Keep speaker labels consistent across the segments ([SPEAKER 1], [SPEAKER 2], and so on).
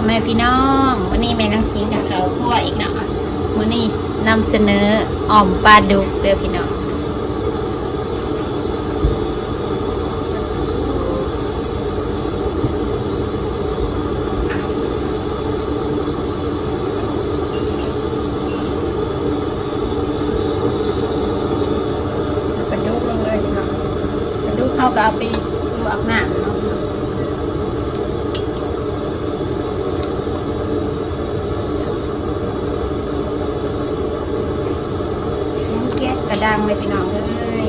[SPEAKER 1] พ่อแม่พี่น้องวันนี้แม่นังสิงกับเขาคั่วอีกเนาะวันนี้นำเสนออ่อมปลาดุกเด้อพี่น้องปลาดุกลงเลยพี่น้องปลาดุกเขาก็เอาไปลวกน้ำเนาะ เสียง แก๊สกระดังเลยพี่น้องเอ้ย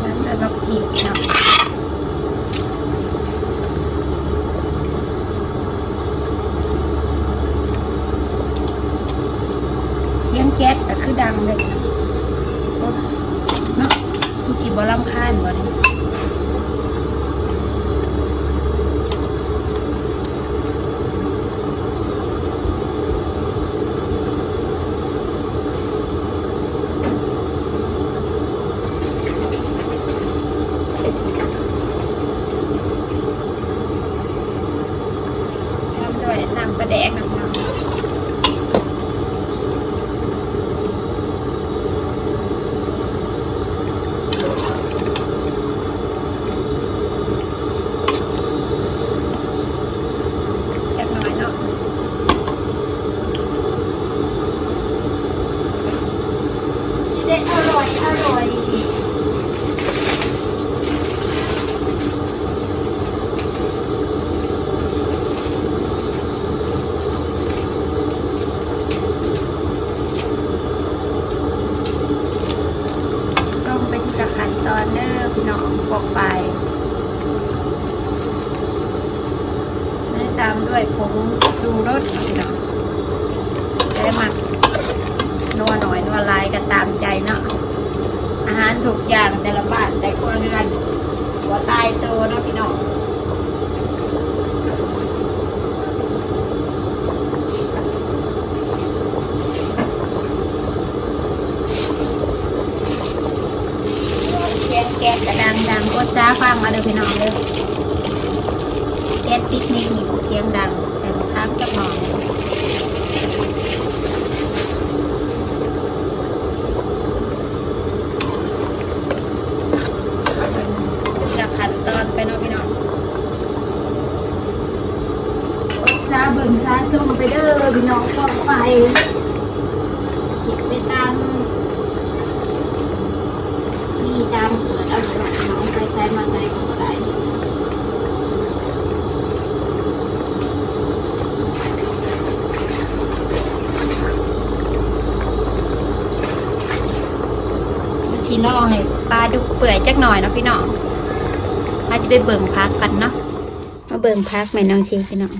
[SPEAKER 1] แล้วจะ รับอีกเนาะเสียงแก๊สก็คือดังเลยเนาะทุกทีบ่รำคาญบ่เนี่ย ทำด้วยน้ำปลาแดกน้ำน้ำจักหน่อยเนาะสิได้อร่อยอร่อยส่งไปที่ละขั้นตอนเด้อพี่น้องบอกไปได้ตามด้วยผงชูรสพี่น้องได้ห มักนัวหน่อยนัวลายก็ตามใจเนาะอาหารถูกอย่างแต่ละบ้านแต่ครัวเรือนหัวตายโตเนาะพี่น้องแก๊สแก๊สกระดังดังกดจ้าฟังมาเด้อพี่น้องเด้อแก๊สปิกนิกนี่เสียงดังแต่บางครั้งจะมอง จะขัดตอนไปเนาะพี่น้องอดซาเบิ่งซาส้มไปเด้อพี่น้องฟองไปเก็บไปตาม มีตามเกิดเอาเดี๋ยวพี่น้องไปใช้มาใช้ของใครสีนองให้ปลาดุกเปื่อยจักหน่อยเนาะพี่น้องมาจะไปเบิ่งพักกันเนาะมาเบิ่งพักแม่น้องชีพี่น้อง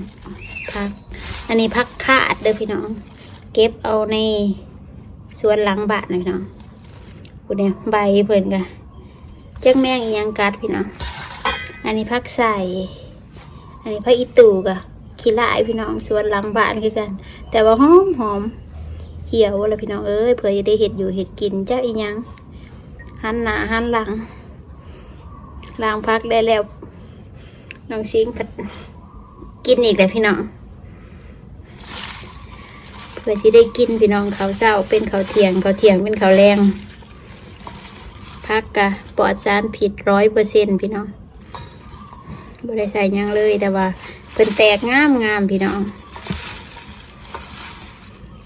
[SPEAKER 1] พัก อันนี้พักคาดเด้อพี่น้อง เก็บเอาในสวนหลังบ้านนะพี่น้องกูเนี่ยใบเพิ่นกันะจักแมงอีหยังกัดพี่น้อง อันนี้พักใส่ อันนี้พักอีตู่กะขี้ลายพี่น้องสวนหลังบ้านคือกัน แต่ว่าหอมหอมเหี่ยวแล้วพี่น้องเอ้ยเผื่อจะได้เห็ดอยู่เห็ดกินจักอีหยังหันหน้าหันหลังล้างพักได้แล้วน้องซิงผัดกินอีกแล้วพี่น้องเพื่อที่ได้กินพี่น้องเขาเศร้าเป็นเขาเทียงเขาเทียงเป็นเขาแรง พักกะปลอดสารผิดร้อยเปอร์เซ็นพี่น้องบ่ได้ใส่ยังเลยแต่ว่าเป็นแตกงามงามพี่น้อง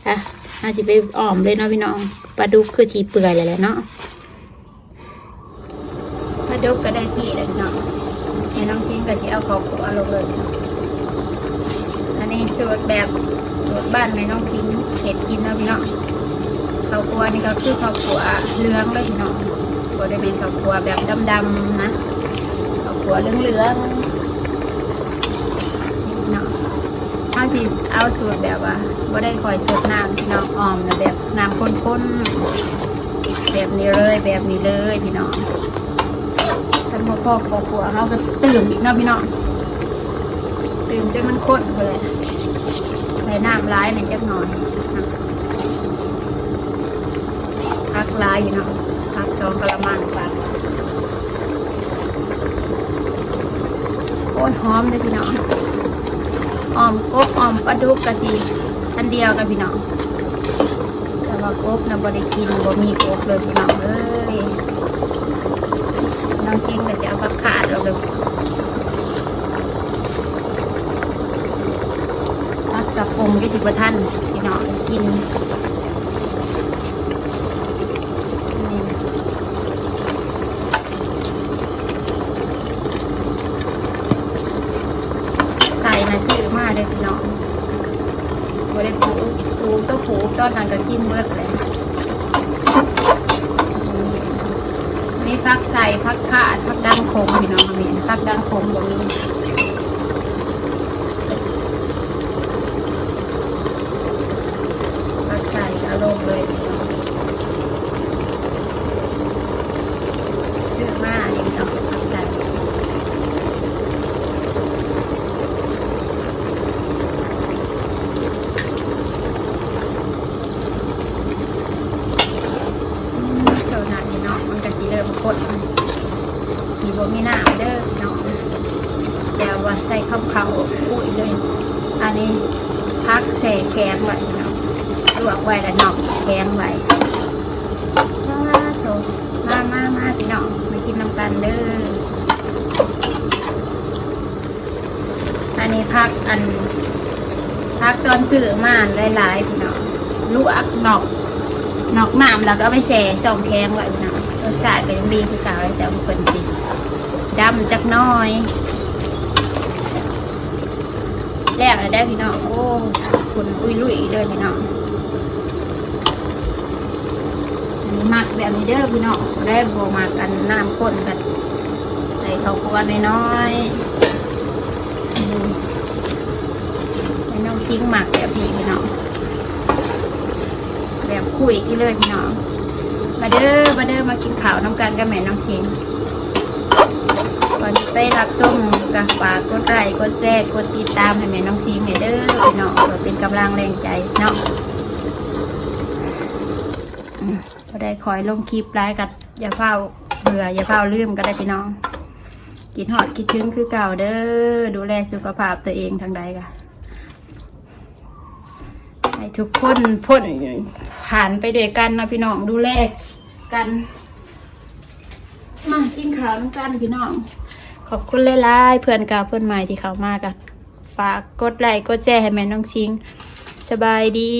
[SPEAKER 1] อะอาจจะไปอ้อมเลยเนาะพี่น้องปลาดุกคือชีเปื่อยเลยแหละเนาะปลาดุกก็ได้ที่แล้วเนาะให้น้องชิ้นก็จะเอาขอบขัวลงเลยอันนี้สูตรแบบสูตรบ้านแม่น้องชิ้นเห็ดกินแล้วพี่เนาะข้าวคั่วนี่ก็คือข้าวคั่วเลืองเลยพี่เนาะ บ่ได้เป็นข้าวคั่วแบบดำๆนะข้าวคั่วเหลืองๆนี่เนาะเอาสิเอาสูตรแบบว่าบ่ได้คอยสดน้ำพี่น้องออมนะแบบน้ำข้นๆแบบนี้เลยแบบนี้เลยพี่น้องท่านพ่อพ่อครอบครัวเขาก็ตื่นอีกเนาะพี่น้องตื่นจนมันข้นไปเลยใส่น้ำร้ายหน่อยจักหน่อยพักร้ายพี่น้อง พักสองกะละมังปักโอ้ยหอมเลยพี่น้องออมกบออมปลาดุกกะสิอันเดียวกับพี่น้อง แต่ว่ากบนะบ่ได้กินบ่มีกบเลยพี่น้องเอ้ยน้องชิมก็จะเอาผักขาดเราเลยพักกับปงก็สิบท่านพี่น้องกินใส่มาซื้อมาเลยพี่น้องบ่ได้ปูปู ก็ทานนั้นก็กินเบิดเลยนี่พักใส่พักขาดพักดังคมพี่น้องมีพักดังคมตรงนี้ใส่อารมณ์เลยพี่น้องชื่อมานี่พี่น้องพักใส่ เท่านั้นนี่เนาะมันก็ สีเริ่มข้นสีบ่มีน้ำเด้อเนาะแต่ว่าใส่ข้าวเขาปุ๋ยเลย อันนี้พักใส่แข็งไว้เนาะลวกไว้แล้วเนาะแข็งไว้ว้าโถมามามาพี่น้องมากินน้ำกันเด้ออันนี้พักอันพักตอนซื้อมาหลายๆพี่น้องลวกนาะนอกน้ำแล้วก็ไปแช่ช่องแข็งไว้นะ ชาติก็ยังดีคือเก่าเลยแต่บางคนสิดำจักน้อยแล้วแล้วได้พี่น้องโอ้คุณอุ้ยลุยเลยพี่น้องอันนี้หมักแบบนี้เด้อพี่น้องได้บวมักกันน้ำข้นกันใส่ข้าวคั่วน้อยๆอืมให้น้องชิ้งหมักแบบนี้พี่น้องแบบคุยกี่เลยพี่น้อง มาเด้อมาเด้อมากินข้าวน้ำกันกับแม่น้องชิงก่อนไปรับส้มกับฝากกดไลค์กดแชร์กดติดตามให้แม่น้องชิงแม่เด้อพี่น้องเพื่อเป็นกำลังแรงใจเนาะก็ได้คอยลงคลิปไลค์กับอย่าเฝ้าเบื่ออย่าเฝ้าลืมก็ได้พี่น้องกินหอดคิดถึงคือเก่าเด้อดูแลสุขภาพตัวเองทางใดกะให้ทุกคนพ้นผ่านไปด้วยกันนะพี่น้องดูแล กัน มากินข้าวน้ำกันพี่น้อง ขอบคุณหลายๆเพื่อนเก่าเพื่อนใหม่ที่เข้ามากันฝากกดไลค์กดแชร์ให้แม่น้องชิง สบายดี